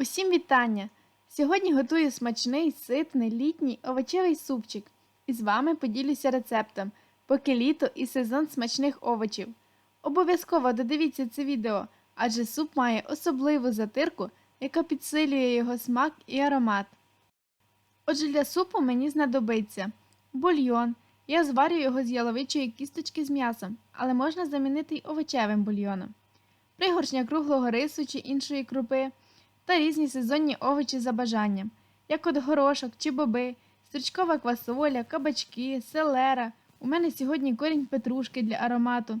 Усім вітання! Сьогодні готую смачний, ситний, літній овочевий супчик. І з вами поділюся рецептом, поки літо і сезон смачних овочів. Обов'язково додивіться це відео, адже суп має особливу затирку, яка підсилює його смак і аромат. Отже, для супу мені знадобиться бульйон. Я зварю його з яловичої кісточки з м'ясом, але можна замінити й овочевим бульйоном, пригоршня круглого рису чи іншої крупи та різні сезонні овочі за бажанням, як от горошок чи боби, стручкова квасоля, кабачки, селера. У мене сьогодні корінь петрушки для аромату,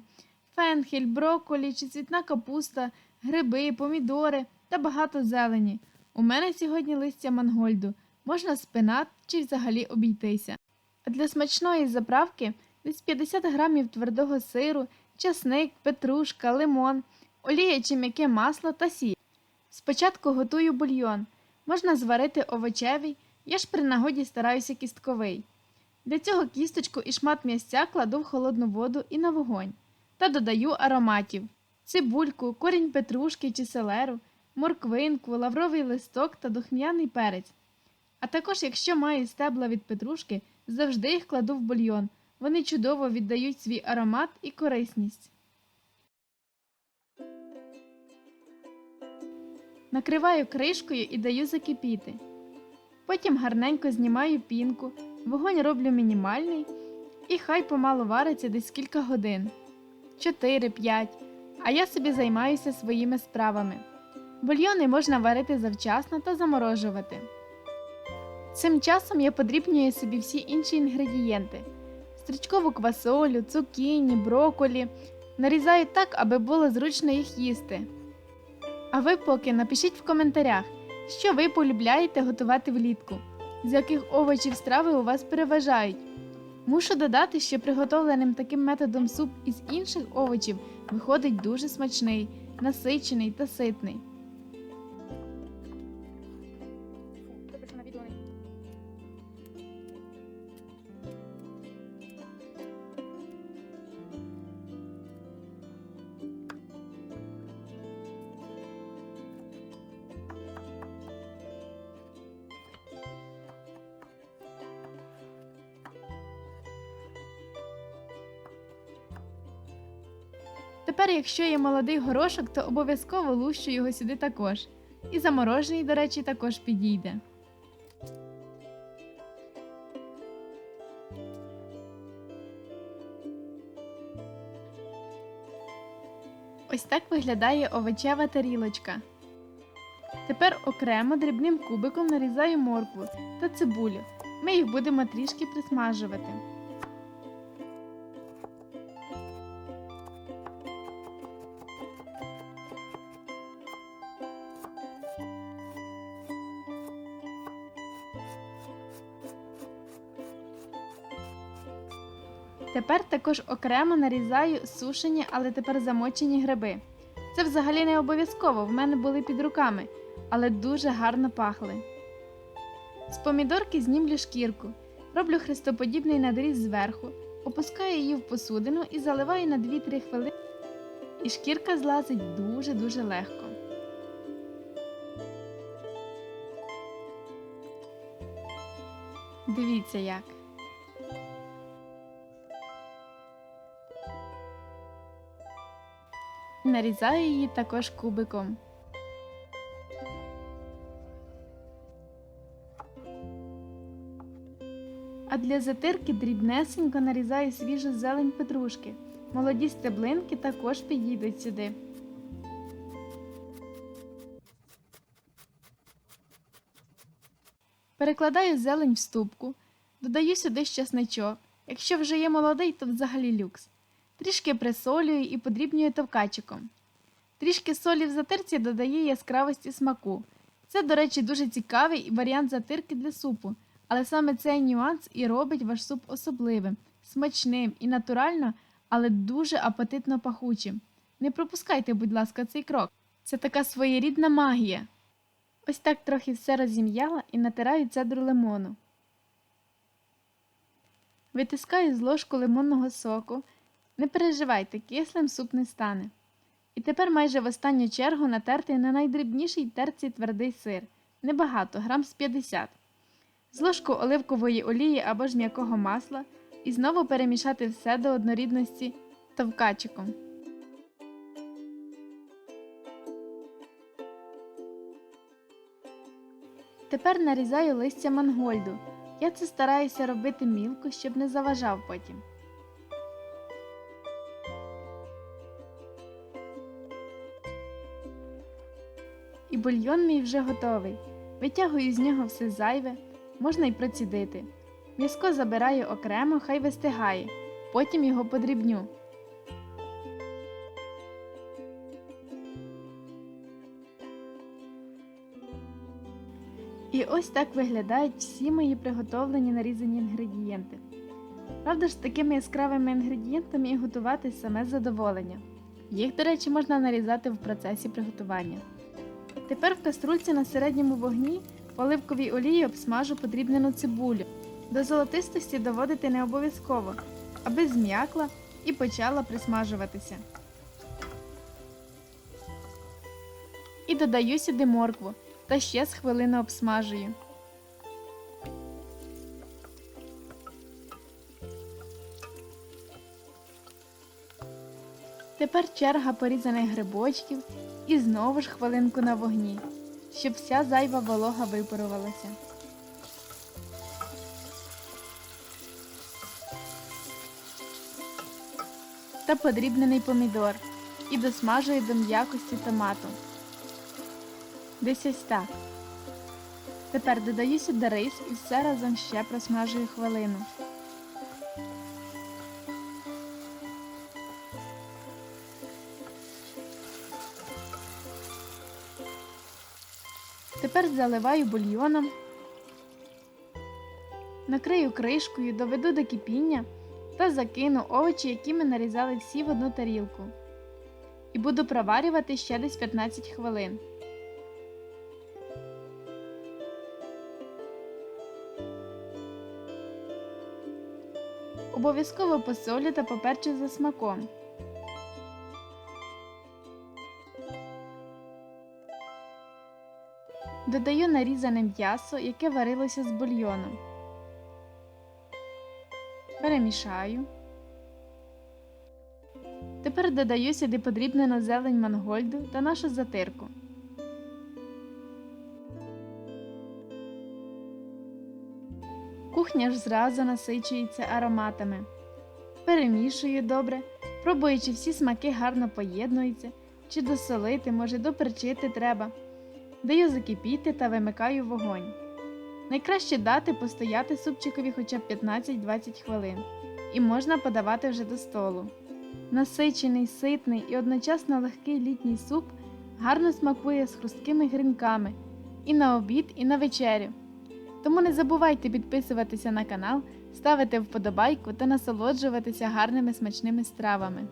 фенхель, брокколі чи цвітна капуста, гриби, помідори та багато зелені. У мене сьогодні листя мангольду, можна спинат чи взагалі обійтися. А для смачної заправки десь 50 грамів твердого сиру, часник, петрушка, лимон, олія чи м'яке масло та сіль. Спочатку готую бульйон. Можна зварити овочевий, я ж при нагоді стараюся кістковий. Для цього кісточку і шмат м'ясця кладу в холодну воду і на вогонь та додаю ароматів: цибульку, корінь петрушки чи селеру, морквинку, лавровий листок та духмяний перець. А також, якщо маю стебла від петрушки, завжди їх кладу в бульйон. Вони чудово віддають свій аромат і корисність. Накриваю кришкою і даю закипіти. Потім гарненько знімаю пінку, вогонь роблю мінімальний і хай помалу вариться десь кілька годин 4-5, а я собі займаюся своїми справами. Бульйони можна варити завчасно та заморожувати. Цим часом я подрібнюю собі всі інші інгредієнти: стрічкову квасолю, цукіні, броколі. Нарізаю так, аби було зручно їх їсти. А ви поки напишіть в коментарях, що ви полюбляєте готувати влітку, з яких овочів страви у вас переважають. Мушу додати, що приготовленим таким методом суп із інших овочів виходить дуже смачний, насичений та ситний. Тепер, якщо є молодий горошок, то обов'язково лущу його сюди також. І заморожений, до речі, також підійде. Ось так виглядає овочева тарілочка. Тепер окремо дрібним кубиком нарізаю моркву та цибулю. Ми їх будемо трішки присмажувати. Тепер також окремо нарізаю сушені, але тепер замочені гриби. Це взагалі не обов'язково, в мене були під руками, але дуже гарно пахли. З помідорки знімлю шкірку, роблю хрестоподібний надріз зверху, опускаю її в посудину і заливаю на 2-3 хвилини. І шкірка злазить дуже-дуже легко. Дивіться як. Нарізаю її також кубиком. А для затирки дрібнесенько нарізаю свіжу зелень петрушки. Молоді стеблинки також підійдуть сюди. Перекладаю зелень в ступку, додаю сюди чесничок. Якщо вже є молодий, то взагалі люкс. Трішки присолюю і подрібнюю товкачиком. Трішки солі в затирці додає яскравості смаку. Це, до речі, дуже цікавий варіант затирки для супу, але саме цей нюанс і робить ваш суп особливим, смачним і натурально, але дуже апетитно пахучим. Не пропускайте, будь ласка, цей крок. Це така своєрідна магія. Ось так трохи все розім'яла і натираю цедру лимону. Витискаю з ложку лимонного соку. Не переживайте, кислим суп не стане. І тепер майже в останню чергу натерти на найдрібнішій терці твердий сир. Небагато, грам з 50. З ложку оливкової олії або ж м'якого масла і знову перемішати все до однорідності товкачиком. Тепер нарізаю листя мангольду. Я це стараюся робити мілко, щоб не заважав потім. І бульйон мій вже готовий. Витягую з нього все зайве, можна й процідити. М'язко забираю окремо, хай вистигає, потім його подрібню. І ось так виглядають всі мої приготовлені нарізані інгредієнти. Правда ж, такими яскравими інгредієнтами і готувати саме задоволення. Їх, до речі, можна нарізати в процесі приготування. Тепер в каструльці на середньому вогні в оливковій олії обсмажу подрібнену цибулю. До золотистості доводити не обов'язково, аби зм'якла і почала присмажуватися. І додаю сюди моркву та ще з хвилини обсмажую. Тепер черга порізаних грибочків і знову ж хвилинку на вогні, щоб вся зайва волога випарувалася. Та подрібнений помідор і досмажую до м'якості томату. Десь ось так. Тепер додаю сюди рис і все разом ще просмажую хвилину. Тепер заливаю бульйоном, накрию кришкою, доведу до кипіння та закину овочі, які ми нарізали всі в одну тарілку. І буду проварювати ще десь 15 хвилин. Обов'язково посолю та поперчу за смаком. Додаю нарізане м'ясо, яке варилося з бульйоном. Перемішаю. Тепер додаю сюди подрібнену зелень мангольду та нашу затирку. Кухня ж зразу насичується ароматами. Перемішую добре, пробую, чи всі смаки гарно поєднуються, чи досолити, може доперчити треба. Даю закипіти та вимикаю вогонь. Найкраще дати постояти супчикові хоча б 15-20 хвилин, і можна подавати вже до столу. Насичений, ситний і одночасно легкий літній суп гарно смакує з хрусткими грінками і на обід, і на вечерю. Тому не забувайте підписуватися на канал, ставити вподобайку та насолоджуватися гарними смачними стравами.